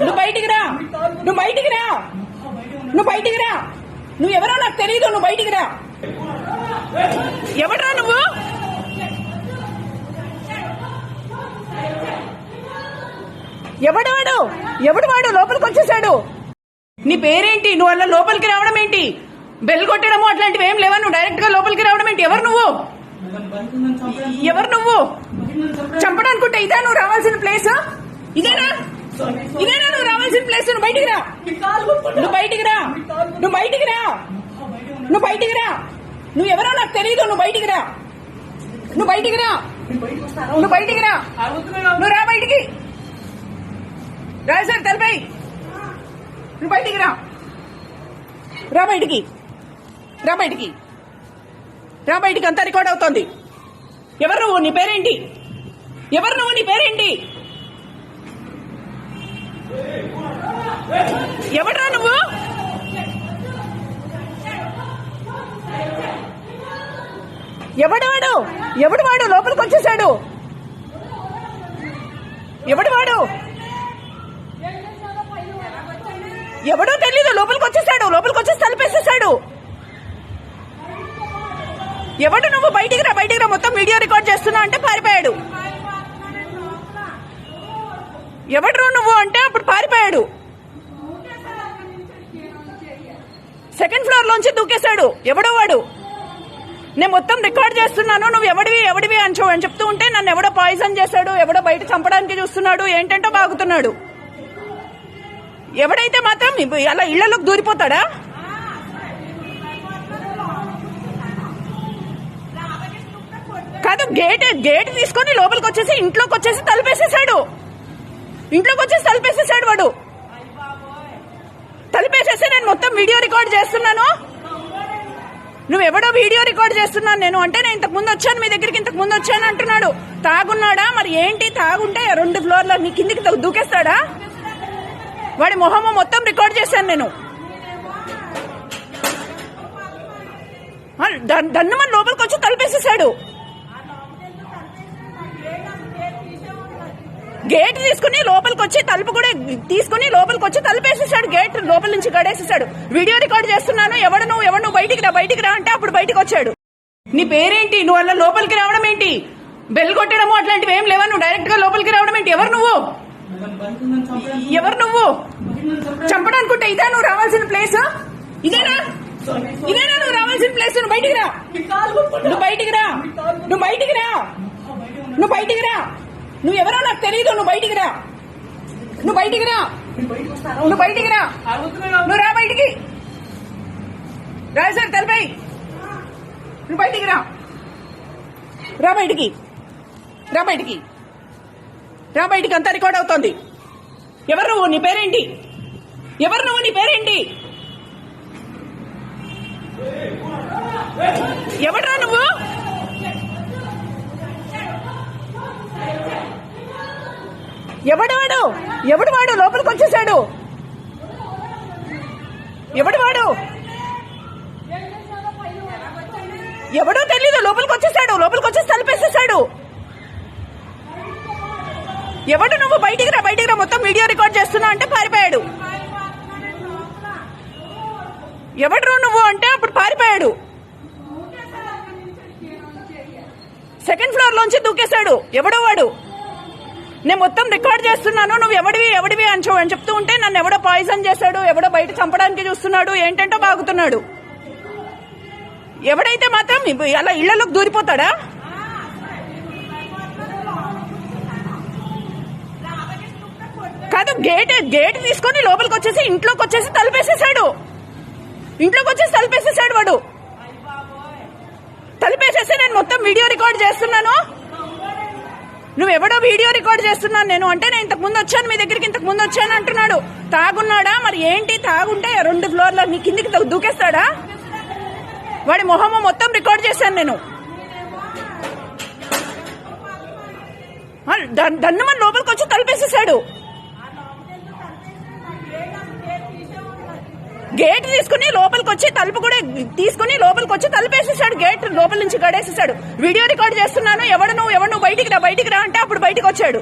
నువ్వు బయటికి రా. నువ్వు బయటికి రా. నువ్వు బయటికి రా. నువ్వు ఎవరో నాకు తెలియదు నువ్వు బయటికి రా. ఎవడ్రా నువ్వు? వాడు ఎవడు వాడు లోపలికి వచ్చేసాడు. నీ పేరేంటి? నువ్వు అలా లోపలికి రావడం ఏంటి? బెల్ కొట్టడము అట్లాంటివి ఏం లేవా? నువ్వు డైరెక్ట్గా లోపలికి రావడం ఏంటి? ఎవరు నువ్వు? ఎవరు నువ్వు? చంపడానుకుంటే ఇదే నువ్వు రావాల్సిన ప్లేస్ ఇదేనా? ఇదేనా నువ్వు రావాల్సిన ప్లేస్ నువ్వు బయటికి రా. నువ్వు బయటికి రా. నువ్వు బయటికి రా. నువ్వు బయటికి రా. నువ్వు ఎవరో నాకు తెలియదు నువ్వు బయటికి రా. నువ్వు బయటికి రా. నువ్వు బయటికి రా. నువ్వు రా బయటికి. రా సార్ తలపై. నువ్వు బయటికి రా. రా బయటికి. రా బయటికి. రా బయటికి. అంతా రికార్డ్ అవుతోంది. ఎవరు నువ్వు? నీ పేరేంటి? ఎవరు నువ్వు? నీ పేరేంటి? ఎవడ్రా నువ్వు? ఎవడు వాడు ఎవడు వాడు? లోపలికి వచ్చేసాడు. ఎవడు వాడు? ఎవడో తెలీదు లోపలికి వచ్చేసాడు. లోపలికి వచ్చేసి తలుపేసేసాడు ఎవడు నువ్వు? బయటికి రా బయటికి రా. మొత్తం వీడియో రికార్డ్ చేస్తున్నా అంటే పారిపోయాడు. ఎవడు నువ్వు అంటే అప్పుడు పారిపోయాడు. సెకండ్ ఫ్లోర్ లోంచి దూకేశాడు. ఎవడో వాడు. నేను మొత్తం రికార్డ్ చేస్తున్నాను నువ్వు ఎవడివి ఎవడివి అని చూ- అని చెప్తూ ఉంటే నన్ను ఎవడో పాయిజన్ చేశాడు ఎవడో బయట చంపడానికి చూస్తున్నాడు ఏంటంటో బాగుతున్నాడు. ఎవడైతే మాత్రం అలా ఇళ్ళలోకి దూరిపోతాడా? కాదు గేట్ గేట్ తీసుకొని లోపలికి వచ్చేసి ఇంట్లోకి వచ్చేసి తలుపేసేసాడు ఇంట్లోకి వచ్చేసి తలుపేసేసాడు వాడు. తలుపేసేసి నేను వీడియో రికార్డ్ చేస్తున్నాను? నువ్వు ఎవడో వీడియో రికార్డ్ చేస్తున్నాను నేను. అంటే నేను ఇంతకు ముందు వచ్చాను మీ దగ్గరికి ఇంతకు ముందు వచ్చాను అంటున్నాడు. తాగున్నాడా? మరి ఏంటి? తాగుంటే రెండు ఫ్లోర్లో నీ కిందికి దూకేస్తాడా? వాడి మొహము మొత్తం రికార్డ్ చేశాను నేను. దన్నమని లోపలికి వచ్చి తలపేసేసాడు గేట్ తీసుకుని లోపలికి వచ్చి తలుపు కూడా తీసుకుని లోపలికి వచ్చి తలపేసి గేట్ లోపల నుంచి గడేసేసాడు వీడియో రికార్డ్ చేస్తున్నాను ఎవడు నువ్వు ఎవడు నువ్వు బయటికి రా బయటికి రా అంటే అప్పుడు బయటకు వచ్చాడు నీ పేరేంటి? నువ్వు అలా లోపలికి రావడం ఏంటి? బెల్ కొట్టడము అట్లాంటివి ఏం లేవా నువ్వు? డైరెక్ట్గా లోపలికి రావడం ఏంటి? ఎవరు నువ్వు? ఎవరు నువ్వు? చంపడానుకుంటే ఇదే నువ్వు రావాల్సిన ప్లేస్? ఇదేనా? ఇదేనా నువ్వు రావాల్సిన ప్లేస్? నువ్వు బయటికి రా. నువ్వు బయటికి రా. నువ్వు బయటికి రా. నువ్వు బయటికి రా. నువ్వు ఎవరో నాకు తెలియదు నువ్వు బయటికి రా. నువ్వు బయటికి రా. నువ్వు బయటికి రా. నువ్వు రా బయటికి. రా సార్ తలపై. నువ్వు బయటికి రా. రా బయటికి. రా బయటికి. రా బయటికి అంతా రికార్డ్ అవుతోంది. ఎవరు నువ్వు? నీ పేరేంటి? ఎవరు నువ్వు? నీ పేరేంటి? ఎవడ్రా నువ్వు? ఎవడు వాడు ఎవడు వాడు లోపలికి వచ్చేసాడు. ఎవడు వాడు ఎవడో తెలీదు. లోపలికి వచ్చేసాడు. లోపలికి వచ్చేసి తలుపేసేసాడు. ఎవడు నువ్వు బయటికి రా బయటికి రా. మొత్తం వీడియో రికార్డ్ చేస్తున్నా అంటే పారిపోయాడు. ఎవడు నువ్వు అంటే అప్పుడు పారిపోయాడు. సెకండ్ ఫ్లోర్ లోంచి దూకేశాడు. ఎవడో వాడు? నేను మొత్తం రికార్డ్ చేస్తున్నాను నువ్వు ఎవడివి ఎవడివి అని చెప్తూ ఉంటే నన్ను ఎవడో పాయిజన్ చేశాడు ఎవడో బయట చంపడానికి చూస్తున్నాడు ఏంటంటో బాగుతున్నాడు. ఎవడైతే మాత్రం అలా ఇళ్ళలోకి దూరిపోతాడా? కాదు గేట్ గేట్ తీసుకొని లోపలికి వచ్చేసి ఇంట్లోకి వచ్చేసి తలుపేసేసాడు. ఇంట్లోకి వచ్చేసి తలుపేసేసాడు వాడు. తలుపేసేసి నేను మొత్తం వీడియో రికార్డ్ చేస్తున్నాను. నువ్వు ఎవడో వీడియో రికార్డ్ చేస్తున్నాను నేను అంటే నేను ఇంతకు ముందు వచ్చాను మీ దగ్గరికి ఇంతకు ముందు వచ్చాను అంటున్నాడు. తాగున్నాడా? మరి ఏంటి? తాగుంటే రెండు ఫ్లోర్లో నీ కిందికి దూకేస్తాడా? వాడి మొహము మొత్తం రికార్డ్ చేశాను నేను. ఆ, దన్- దన్నమని లోపలికి వచ్చి తలపేసేసాడు గేట్ తీసుకుని లోపలికి వచ్చి తలుపు కూడా తీసుకుని లోపలికి వచ్చి తలుపేసేసాడు గేట్ లోపల నుంచి గడేసేసాడు వీడియో రికార్డ్ చేస్తున్నాను ఎవడు నువ్వు ఎవడు నువ్వు బయటికి రా బయటికి రా అంటే అప్పుడు బయటకు వచ్చాడు